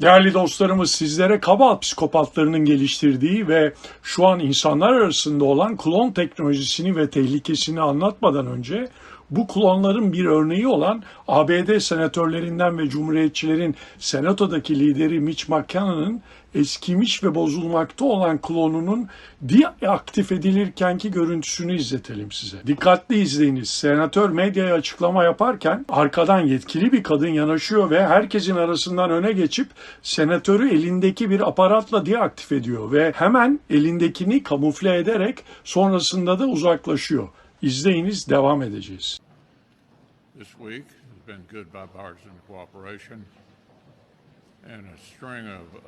Değerli dostlarımız sizlere kabal psikopatlarının geliştirdiği ve şu an insanlar arasında olan klon teknolojisini ve tehlikesini anlatmadan önce bu klonların bir örneği olan ABD senatörlerinden ve cumhuriyetçilerin senatodaki lideri Mitch McConnell'ın eskimiş ve bozulmakta olan klonunun deaktif edilirkenki görüntüsünü izletelim size. Dikkatli izleyiniz. Senatör medyaya açıklama yaparken arkadan yetkili bir kadın yanaşıyor ve herkesin arasından öne geçip senatörü elindeki bir aparatla deaktif ediyor ve hemen elindekini kamufle ederek sonrasında da uzaklaşıyor. İzleyiniz devam edeceğiz. This week has been good bipartisan cooperation and a string of uh,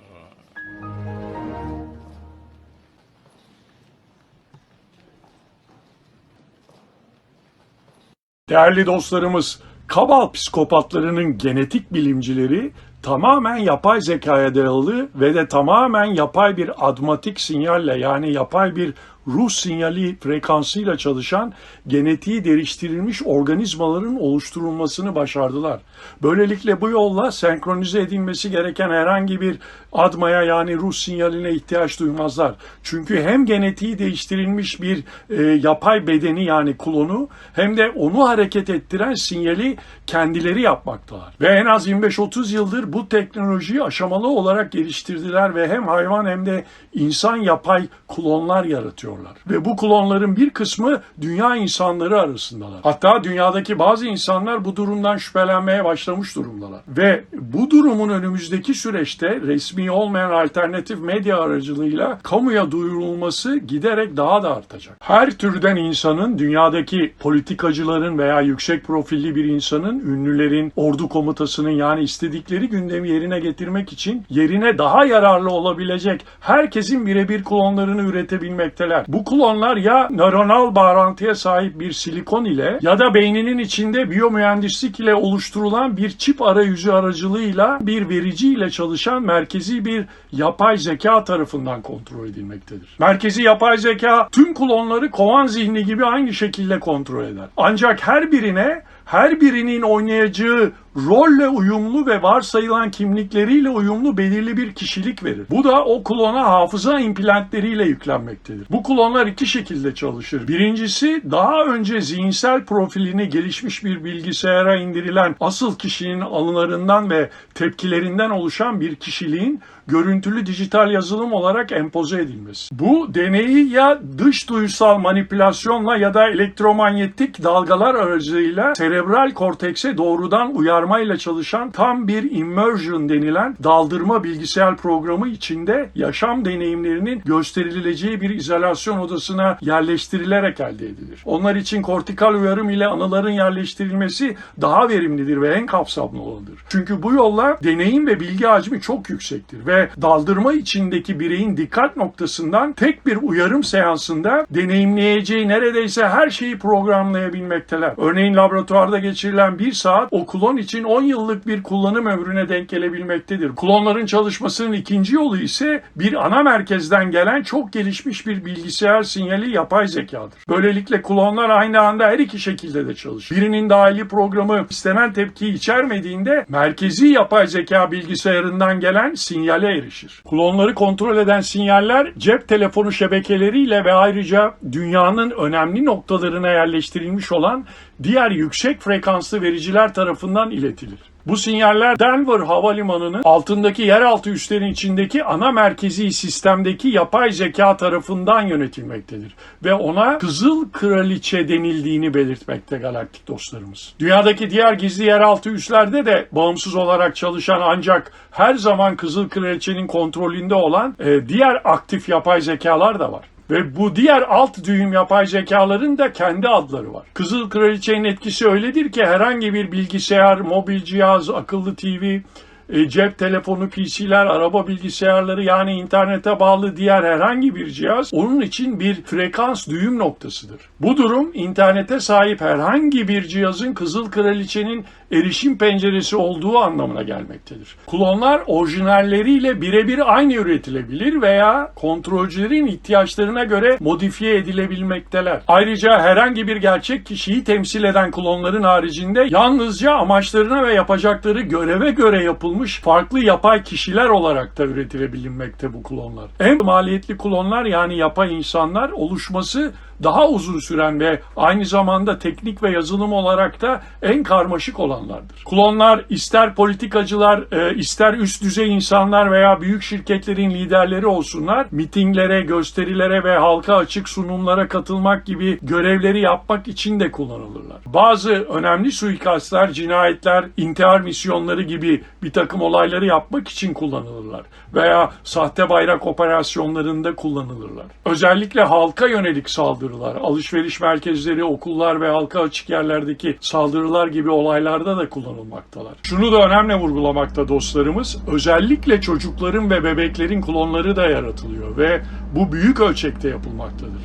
Değerli dostlarımız, kabal psikopatlarının genetik bilimcileri tamamen yapay zekaya dayalı ve de tamamen yapay bir admatik sinyalle yani yapay bir ruh sinyali frekansıyla çalışan genetiği değiştirilmiş organizmaların oluşturulmasını başardılar. Böylelikle bu yolla senkronize edilmesi gereken herhangi bir admaya yani ruh sinyaline ihtiyaç duymazlar. Çünkü hem genetiği değiştirilmiş bir e, yapay bedeni yani klonu hem de onu hareket ettiren sinyali kendileri yapmaktalar. Ve en az 25-30 yıldır bu teknolojiyi aşamalı olarak geliştirdiler ve hem hayvan hem de insan yapay klonlar yaratıyorlar. Ve bu klonların bir kısmı dünya insanları arasındalar. Hatta dünyadaki bazı insanlar bu durumdan şüphelenmeye başlamış durumdalar. Ve bu durumun önümüzdeki süreçte resmi olmayan alternatif medya aracılığıyla kamuya duyurulması giderek daha da artacak. Her türden insanın dünyadaki politikacıların veya yüksek profilli bir insanın, ünlülerin, ordu komutasının yani istedikleri gündemi yerine getirmek için yerine daha yararlı olabilecek herkesin birebir klonlarını üretebilmekteler. Bu klonlar ya nöronal bağlantıya sahip bir silikon ile ya da beyninin içinde biyomühendislik ile oluşturulan bir çip arayüzü aracılığıyla bir verici ile çalışan merkezi bir yapay zeka tarafından kontrol edilmektedir. Merkezi yapay zeka tüm klonları kovan zihni gibi aynı şekilde kontrol eder. Ancak her birine her birinin oynayacağı rolle uyumlu ve varsayılan kimlikleriyle uyumlu belirli bir kişilik verir. Bu da o klona hafıza implantleriyle yüklenmektedir. Bu klonlar iki şekilde çalışır. Birincisi daha önce zihinsel profilini gelişmiş bir bilgisayara indirilen asıl kişinin alınlarından ve tepkilerinden oluşan bir kişiliğin görüntülü dijital yazılım olarak empoze edilmesi. Bu deneyi ya dış duysal manipülasyonla ya da elektromanyetik dalgalar aracılığıyla serebral kortekse doğrudan uyarmayla çalışan tam bir immersion denilen daldırma bilgisayar programı içinde yaşam deneyimlerinin gösterileceği bir izolasyon odasına yerleştirilerek elde edilir. Onlar için kortikal uyarım ile anıların yerleştirilmesi daha verimlidir ve en kapsamlı olanıdır. Çünkü bu yolla deneyim ve bilgi hacmi çok yüksektir ve daldırma içindeki bireyin dikkat noktasından tek bir uyarım seansında deneyimleyeceği neredeyse her şeyi programlayabilmekteler. Örneğin laboratuvarda geçirilen bir saat o klon için 10 yıllık bir kullanım ömrüne denk gelebilmektedir. Klonların çalışmasının ikinci yolu ise bir ana merkezden gelen çok gelişmiş bir bilgisayar sinyali yapay zekadır. Böylelikle klonlar aynı anda her iki şekilde de çalışır. Birinin dahili programı istenen tepkiyi içermediğinde merkezi yapay zeka bilgisayarından gelen sinyale erişir. Klonları kontrol eden sinyaller cep telefonu şebekeleriyle ve ayrıca dünyanın önemli noktalarına yerleştirilmiş olan diğer yüksek frekanslı vericiler tarafından iletilir. Bu sinyaller Denver Havalimanı'nın altındaki yeraltı üslerin içindeki ana merkezi sistemdeki yapay zeka tarafından yönetilmektedir. Ve ona Kızıl Kraliçe denildiğini belirtmekte galaktik dostlarımız. Dünyadaki diğer gizli yeraltı üslerde de bağımsız olarak çalışan ancak her zaman Kızıl Kraliçe'nin kontrolünde olan e, diğer aktif yapay zekalar da var. Ve bu diğer alt düğüm yapay zekaların da kendi adları var. Kızıl Kraliçe'nin etkisi öyledir ki herhangi bir bilgisayar, mobil cihaz, akıllı TV, e, cep telefonu, PC'ler, araba bilgisayarları yani internete bağlı diğer herhangi bir cihaz onun için bir frekans düğüm noktasıdır. Bu durum internete sahip herhangi bir cihazın Kızıl Kraliçe'nin erişim penceresi olduğu anlamına gelmektedir. Klonlar orijinalleriyle birebir aynı üretilebilir veya kontrolcülerin ihtiyaçlarına göre modifiye edilebilmekteler. Ayrıca herhangi bir gerçek kişiyi temsil eden klonların haricinde yalnızca amaçlarına ve yapacakları göreve göre yapılmış yapılmış farklı yapay kişiler olarak da üretilebilinmekte bu klonlar. En maliyetli klonlar yani yapay insanlar oluşması daha uzun süren ve aynı zamanda teknik ve yazılım olarak da en karmaşık olanlardır. Klonlar ister politikacılar, e, ister üst düzey insanlar veya büyük şirketlerin liderleri olsunlar, mitinglere, gösterilere ve halka açık sunumlara katılmak gibi görevleri yapmak için de kullanılırlar. Bazı önemli suikastlar, cinayetler, intihar misyonları gibi bir takım olayları yapmak için kullanılırlar veya sahte bayrak operasyonlarında kullanılırlar. Özellikle halka yönelik saldırılar, alışveriş merkezleri, okullar ve halka açık yerlerdeki saldırılar gibi olaylarda da kullanılmaktalar. Şunu da önemli vurgulamakta dostlarımız, özellikle çocukların ve bebeklerin klonları da yaratılıyor ve bu büyük ölçekte yapılmaktadır.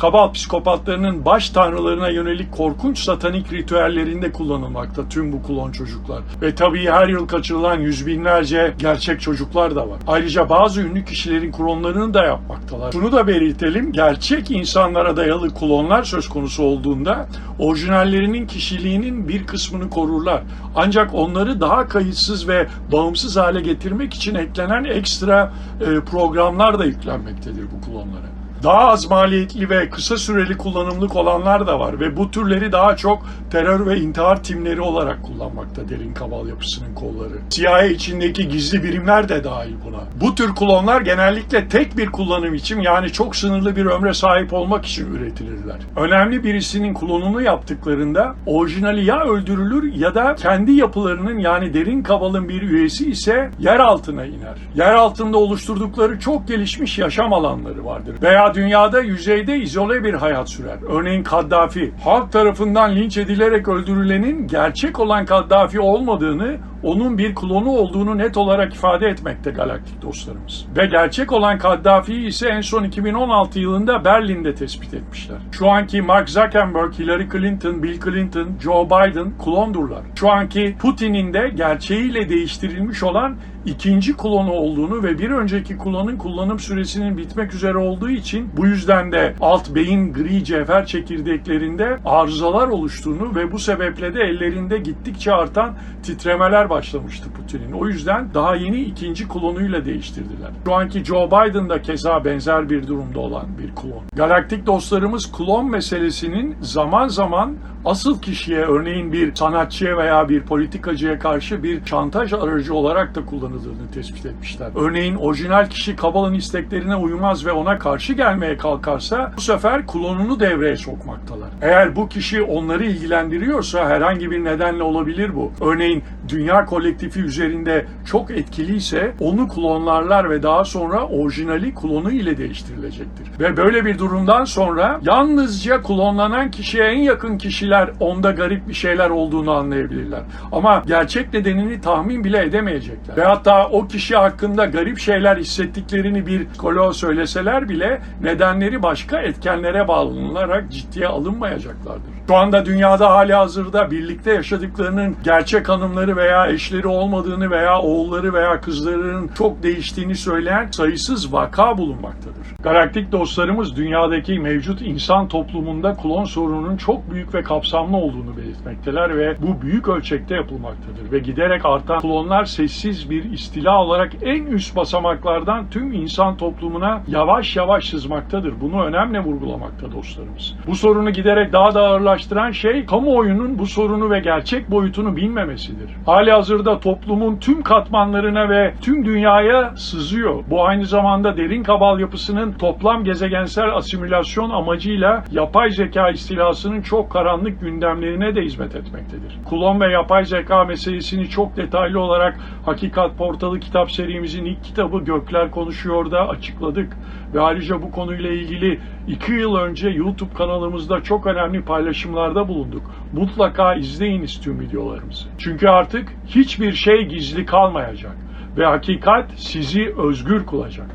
Kabal psikopatlarının baş tanrılarına yönelik korkunç satanik ritüellerinde kullanılmakta tüm bu klon çocuklar. Ve tabii her yıl kaçırılan yüz binlerce gerçek çocuklar da var. Ayrıca bazı ünlü kişilerin klonlarını da yapmaktalar. Şunu da belirtelim, gerçek insanlara dayalı klonlar söz konusu olduğunda orijinallerinin kişiliğinin bir kısmını korurlar. Ancak onları daha kayıtsız ve bağımsız hale getirmek için eklenen ekstra e, programlar da yüklenmektedir bu klonlara daha az maliyetli ve kısa süreli kullanımlık olanlar da var ve bu türleri daha çok terör ve intihar timleri olarak kullanmakta derin kabal yapısının kolları. CIA içindeki gizli birimler de dahil buna. Bu tür klonlar genellikle tek bir kullanım için yani çok sınırlı bir ömre sahip olmak için üretilirler. Önemli birisinin klonunu yaptıklarında orijinali ya öldürülür ya da kendi yapılarının yani derin kabalın bir üyesi ise yer altına iner. Yer altında oluşturdukları çok gelişmiş yaşam alanları vardır. Veya dünyada yüzeyde izole bir hayat sürer. Örneğin Kaddafi, halk tarafından linç edilerek öldürülenin gerçek olan Kaddafi olmadığını, onun bir klonu olduğunu net olarak ifade etmekte galaktik dostlarımız. Ve gerçek olan Kaddafi'yi ise en son 2016 yılında Berlin'de tespit etmişler. Şu anki Mark Zuckerberg, Hillary Clinton, Bill Clinton, Joe Biden klondurlar. Şu anki Putin'in de gerçeğiyle değiştirilmiş olan ikinci klonu olduğunu ve bir önceki klonun kullanım süresinin bitmek üzere olduğu için bu yüzden de alt beyin gri cevher çekirdeklerinde arızalar oluştuğunu ve bu sebeple de ellerinde gittikçe artan titremeler başlamıştı Putin'in. O yüzden daha yeni ikinci klonuyla değiştirdiler. Şu anki Joe Biden da keza benzer bir durumda olan bir klon. Galaktik dostlarımız klon meselesinin zaman zaman asıl kişiye örneğin bir sanatçıya veya bir politikacıya karşı bir şantaj aracı olarak da kullanıldığını tespit etmişler. Örneğin orijinal kişi Kabal'ın isteklerine uymaz ve ona karşı gelmeye kalkarsa bu sefer klonunu devreye sokmaktalar. Eğer bu kişi onları ilgilendiriyorsa herhangi bir nedenle olabilir bu. Örneğin dünya kolektifi üzerinde çok etkiliyse onu klonlarlar ve daha sonra orijinali klonu ile değiştirilecektir. Ve böyle bir durumdan sonra yalnızca klonlanan kişiye en yakın kişiler onda garip bir şeyler olduğunu anlayabilirler. Ama gerçek nedenini tahmin bile edemeyecekler. Ve hatta o kişi hakkında garip şeyler hissettiklerini bir psikoloğa söyleseler bile nedenleri başka etkenlere bağlanılarak ciddiye alınmayacaklardır. Şu anda dünyada hali hazırda birlikte yaşadıklarının gerçek hanımları veya eşleri olmadığını veya oğulları veya kızlarının çok değiştiğini söyleyen sayısız vaka bulunmaktadır. Galaktik dostlarımız dünyadaki mevcut insan toplumunda klon sorununun çok büyük ve kapsamlı olduğunu belirtmekteler ve bu büyük ölçekte yapılmaktadır. Ve giderek artan klonlar sessiz bir istila olarak en üst basamaklardan tüm insan toplumuna yavaş yavaş sızmaktadır. Bunu önemli vurgulamakta dostlarımız. Bu sorunu giderek daha da ağırlaştıran şey kamuoyunun bu sorunu ve gerçek boyutunu bilmemesidir. Hali hazırda toplumun tüm katmanlarına ve tüm dünyaya sızıyor. Bu aynı zamanda derin kabal yapısının toplam gezegensel asimilasyon amacıyla yapay zeka istilasının çok karanlık gündemlerine de hizmet etmektedir. Klon ve yapay zeka meselesini çok detaylı olarak Hakikat Portalı kitap serimizin ilk kitabı Gökler Konuşuyor'da açıkladık. Ve ayrıca bu konuyla ilgili iki yıl önce YouTube kanalımızda çok önemli paylaşımlarda bulunduk. Mutlaka izleyiniz tüm videolarımızı. Çünkü artık hiçbir şey gizli kalmayacak ve hakikat sizi özgür kılacak.